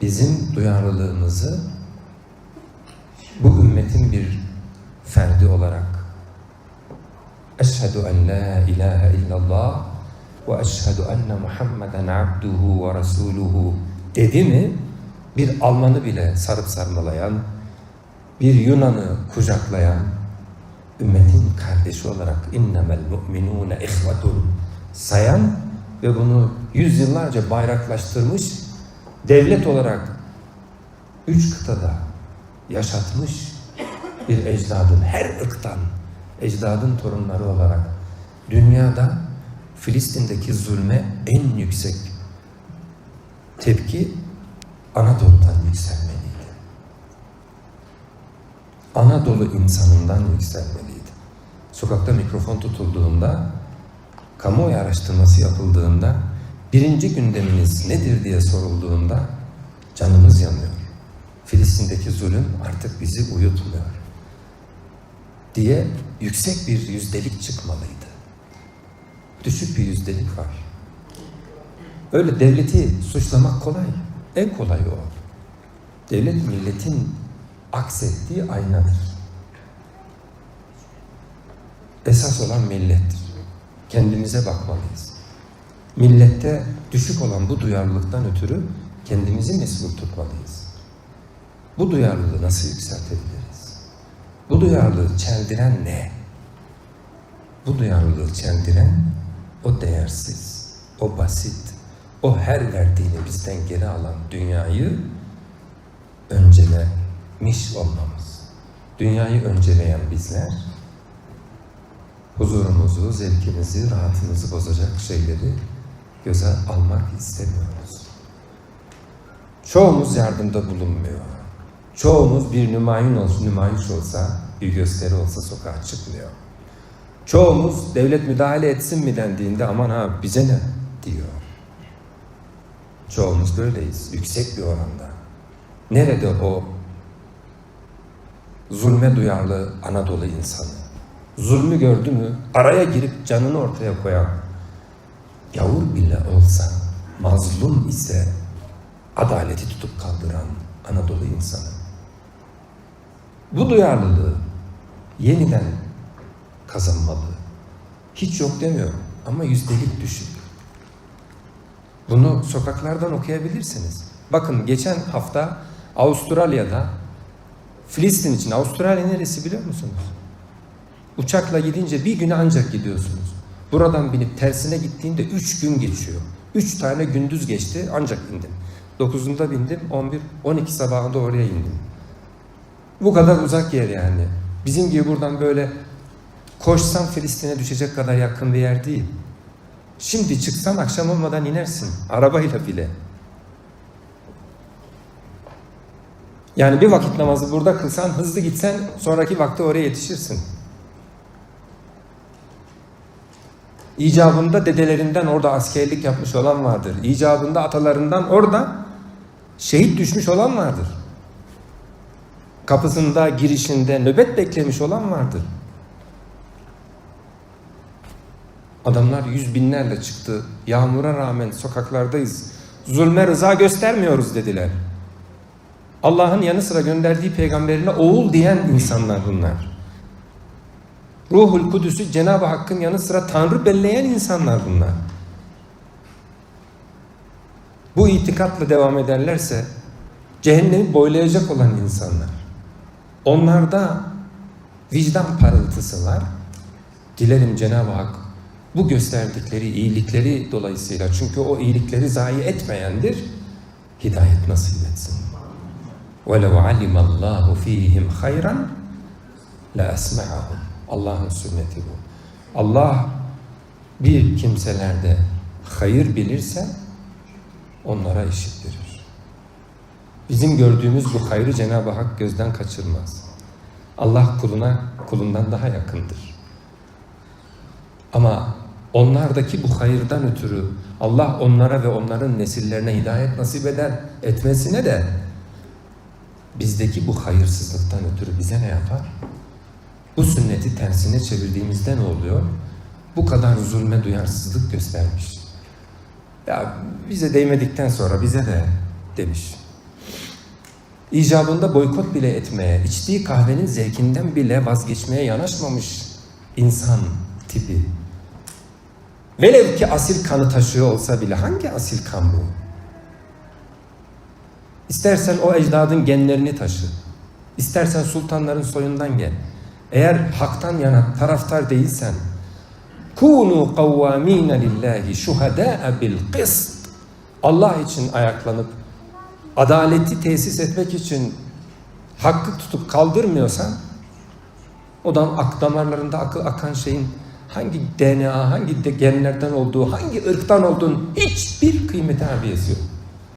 bizim duyarlılığımızı bu ümmetin bir ferdi olarak Eşhedü en la ilahe illallah ve eşhedü enne Muhammeden abduhu ve resuluhu dedi mi bir Almanı bile sarıp sarmalayan, bir Yunan'ı kucaklayan, ümmetin kardeşi olarak innemel mu'minune ihvetun sayan ve bunu yüzyıllarca bayraklaştırmış, devlet olarak üç kıtada yaşatmış bir ecdadın, her ırktan ecdadın torunları olarak dünyada Filistin'deki zulme en yüksek tepki Anadolu'dan yükselmeliydi. Anadolu insanından yükselmeliydi. Sokakta mikrofon tutulduğunda, kamuoyu araştırması yapıldığında, birinci gündeminiz nedir diye sorulduğunda canımız yanıyor. Filistin'deki zulüm artık bizi uyutmuyor diye yüksek bir yüzdelik çıkmalıydı. Düşük bir yüzdelik var. Öyle devleti suçlamak kolay. En kolay o. Devlet milletin aksettiği aynadır. Esas olan millettir. Kendimize bakmalıyız. Millette düşük olan bu duyarlılıktan ötürü kendimizi mesul tutmalıyız. Bu duyarlılığı nasıl yükseltebiliriz? Bu duyarlılığı çeldiren ne? Bu duyarlılığı çeldiren o değersiz, o basit, o her verdiğini bizden geri alan dünyayı öncelemiş olmamız. Dünyayı önceleyen bizler huzurumuzu, zevkimizi, rahatımızı bozacak şeyleri göze almak istemiyoruz. Çoğumuz yardımda bulunmuyor. Çoğumuz bir nümayin olsun, nümayiş olsa, bir gösteri olsa sokağa çıkmıyor. Çoğumuz devlet müdahale etsin mi dendiğinde aman ha bize ne diyor. Çoğumuz böyleyiz, yüksek bir oranda. Nerede o zulme duyarlı Anadolu insanı? Zulmü gördü mü araya girip canını ortaya koyan, yavur bile olsa, mazlum ise adaleti tutup kaldıran Anadolu insanı. Bu duyarlılığı yeniden kazanmalı. Hiç yok demiyorum ama yüzdelik düşük. Bunu sokaklardan okuyabilirsiniz. Bakın geçen hafta Avustralya'da Filistin için Avustralya neresi biliyor musunuz? Uçakla gidince bir güne ancak gidiyorsunuz. Buradan binip tersine gittiğinde üç gün geçiyor. Üç tane gündüz geçti ancak indim. Dokuzunda bindim, on bir, on iki sabahında oraya indim. Bu kadar uzak yer yani. Bizim gibi buradan böyle koşsan Filistin'e düşecek kadar yakın bir yer değil. Şimdi çıksan akşam olmadan inersin. Arabayla bile. Yani bir vakit namazı burada kılsan, hızlı gitsen sonraki vakte oraya yetişirsin. İcabında dedelerinden orada askerlik yapmış olan vardır. İcabında atalarından orada şehit düşmüş olan vardır. Kapısında, girişinde nöbet beklemiş olan vardır. Adamlar yüz binlerle çıktı. Yağmura rağmen sokaklardayız. Zulme rıza göstermiyoruz dediler. Allah'ın yanı sıra gönderdiği peygamberine oğul diyen insanlar bunlar. Ruhul Kudüs'ü Cenab-ı Hakk'ın yanı sıra Tanrı belleyen insanlar bunlar. Bu itikatla devam ederlerse cehennemi boylayacak olan insanlar. Onlarda vicdan parıltısı var. Dilerim Cenab-ı Hak bu gösterdikleri iyilikleri dolayısıyla çünkü o iyilikleri zayi etmeyendir. Hidayet nasip etsin. وَلَوْ عَلِمَ اللّٰهُ ف۪يهِمْ خَيْرًا لَأَسْمَعَهُمْ Allah'ın sünneti bu. Allah bir kimselerde hayır bilirse onlara işittirir. Bizim gördüğümüz bu hayrı Cenab-ı Hak gözden kaçırmaz. Allah kuluna kulundan daha yakındır. Ama onlardaki bu hayırdan ötürü Allah onlara ve onların nesillerine hidayet nasip eder etmesine de bizdeki bu hayırsızlıktan ötürü bize ne yapar? Sünneti tersine çevirdiğimizde ne oluyor? Bu kadar zulme duyarsızlık göstermiş. Ya bize değmedikten sonra bize de demiş. icabında boykot bile etmeye, içtiği kahvenin zevkinden bile vazgeçmeye yanaşmamış insan tipi. Velev ki asil kanı taşıyor olsa bile hangi asil kan bu? İstersen o ecdadın genlerini taşı. İstersen sultanların soyundan gel. Eğer haktan yana taraftar değilsen kunu kavvamine lillahi şuhada'a bil kıst Allah için ayaklanıp adaleti tesis etmek için hakkı tutup kaldırmıyorsan odan ak damarlarında akıl akan şeyin hangi DNA, hangi de genlerden olduğu, hangi ırktan olduğun hiçbir kıymeti abiyesi yok.